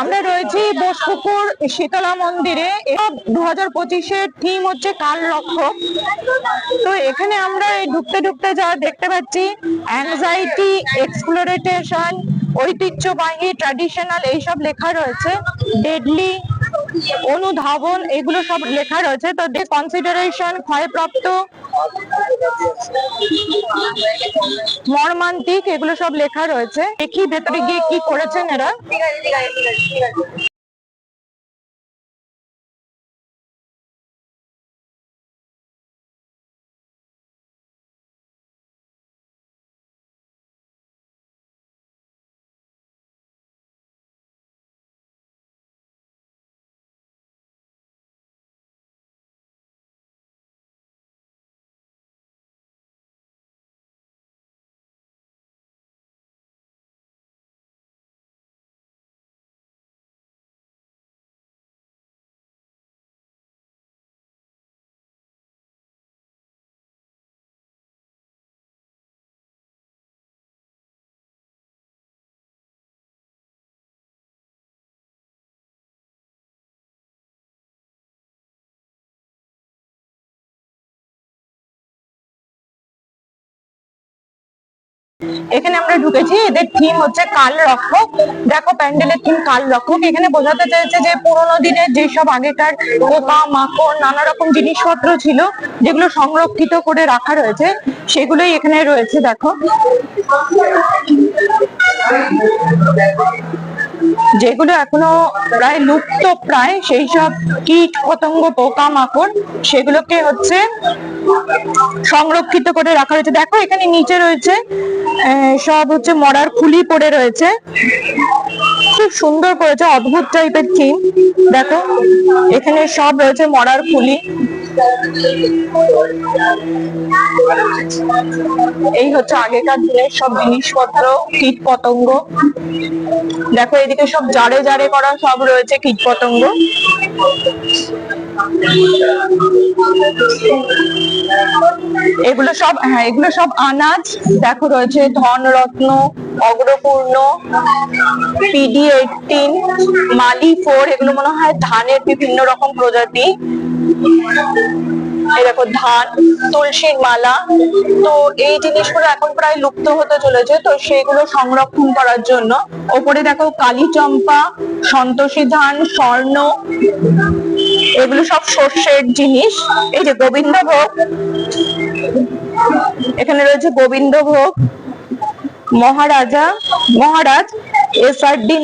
আমরা রয়েছি বোসপুকুর শীতলা মন্দিরে। দু হাজার পঁচিশের থিম হচ্ছে কাল রক্ষক। তো এখানে আমরা এই ঢুকতে ঢুকতে যা দেখতে পাচ্ছি অ্যাংজাইটি এক্সপ্লোরেটেশন ঐতিহ্যবাহী ট্র্যাডিশনাল এইসব লেখা রয়েছে। ডেডলি অনুধাবন, এগুলো সব লেখা রয়েছে। তো কনসিডারেশন ক্ষয়প্রাপ্ত মর্মান্তিক এগুলো সব লেখা রয়েছে। দেখি ভেতরে গিয়ে কি করেছেন এরা। এখানে আমরা ঢুকেছি, এদের থিম হচ্ছে কাল রক্ষক। দেখো প্যান্ডেলের থিম কাল রক্ষক। এখানে বোঝাতে চাইছে যে পুরোনো দিনের যেসব আগেকার পোকা, মাকড় নানা রকম জিনিসপত্র ছিল, যেগুলো সংরক্ষিত করে রাখা রয়েছে, সেগুলোই এখানে রয়েছে, দেখো। যেগুলো এখনও প্রায় লুপ্ত, প্রায় সেই সব কীট, পতঙ্গ পোকা মাকড় সেগুলোকে হচ্ছে সংরক্ষিত করে রাখা রয়েছে দেখো, এখানে নিচে রয়েছে সব হচ্ছে মরার খুলি পড়ে রয়েছে। খুব সুন্দর করেছে, অদ্ভুত টাইপের থিম দেখো, এখানে সব রয়েছে মরার খুলি। এই হচ্ছে আগেকার দিনের সব জিনিসপত্র, কীট পতঙ্গ। দেখো, এদিকে সব জারে জারে করা সব রয়েছে কীট পতঙ্গ। এগুলো সব হ্যাঁ এগুলো সব আনাজ। দেখো, রয়েছে ধন রত্ন অগ্রপূর্ণ পিডি এইটিন মালি ফোর এগুলো মনে হয় ধানের বিভিন্ন রকম প্রজাতি। এই ধান, তুলসীর মালা। তো এই জিনিসগুলো এখন প্রায় লুপ্ত হতে চলেছে, তো সংরক্ষণ করার জন্য। ওপরে দেখো সন্তোষী ধান, স্বর্ণ, এগুলো সব শস্যের জিনিস। এই যে গোবিন্দভোগ, এখানে রয়েছে Gobindobhog, Maharaja, Maharaj, S R D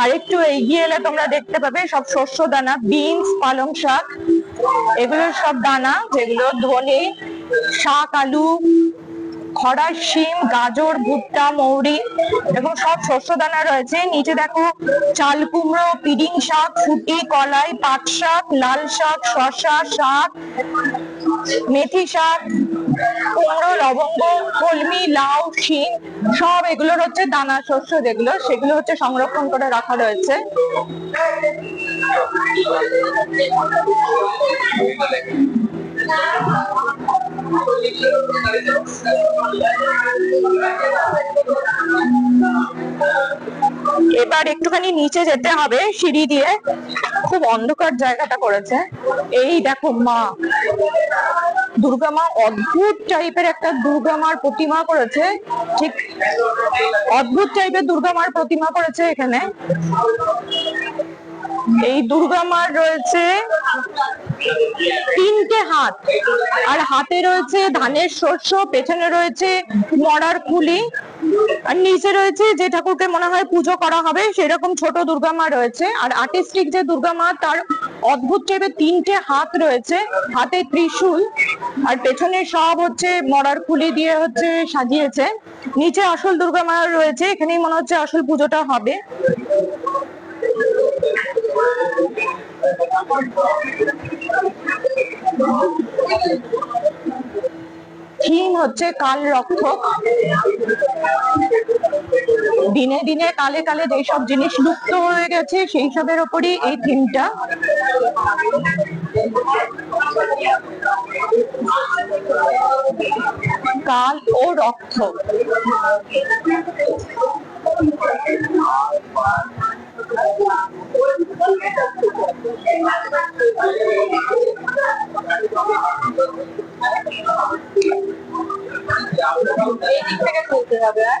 আর একটু এগিয়ে এলে তোমরা দেখতে পাবে সব শস্য দানা, বিনস, পালং শাক, এগুলো সব দানা, যেগুলো ধনে, শাক, আলু খরা শিম, গাজর, ভুট্টা, মৌরি এবং সব শস্য দানা রয়েছে। নিচে দেখো চাল কুমড়ো, পিডিং শাক, ফুটি, কলাই, পাট শাক, লাল শাক, শসা, শাক, মেথি শাক কুমড়ো লবঙ্গ কলমি, লাউ শিম সব এগুলোর হচ্ছে দানা শস্য যেগুলো, সেগুলো হচ্ছে সংরক্ষণ করে রাখা রয়েছে। এবার একটুখানি নিচে যেতে হবে, সিঁড়ি দিয়ে। খুব অন্ধকার জায়গাটা করেছে। এই দেখো মা দুর্গা মা অদ্ভুত টাইপের একটা দুর্গা মার প্রতিমা করেছে। ঠিক অদ্ভুত টাইপের দুর্গা মার প্রতিমা করেছে এখানে। এই দুর্গা মার রয়েছে তিনটে হাত। আর হাতে রয়েছে ধানের শস্য, পেছনে রয়েছে মরার খুলি আর নিচে রয়েছে যে ঠাকুরকে মনে হয় পুজো করা হবে, সেরকম ছোট দুর্গা মা রয়েছে। আর আর্টিস্টিক যে দুর্গা মা তার অদ্ভুত টাইপের তিনটে হাত রয়েছে। হাতে ত্রিশূল, আর পেছনে সব হচ্ছে মরার খুলি দিয়ে হচ্ছে সাজিয়েছে। নিচে আসল দুর্গা মা রয়েছে, এখানেই মনে হচ্ছে আসল পুজোটা হবে। থিম হচ্ছে কাল রক্ষক। দিনে দিনে কালে কালে যেসব জিনিস লুপ্ত হয়ে গেছে, সেই সবের ওপরই এই থিমটা। কাল ও রক্ত। এই দিক থেকে খুলতে হবে আর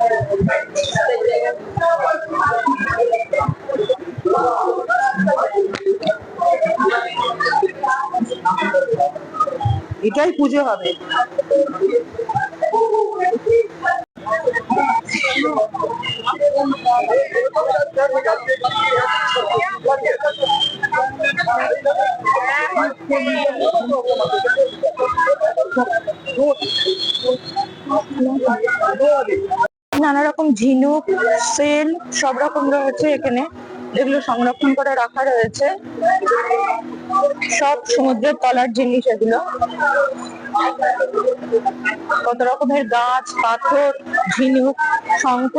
এটাই পুজো হবে। নানা রকম ঝিনুক, সেল সব রকম রয়েছে এখানে। এগুলো সংরক্ষণ করে রাখা রয়েছে। সব সমুদ্রের তলার জিনিস এগুলো। কত রকমের গাছ পাথর ঝিনুক শঙ্খ।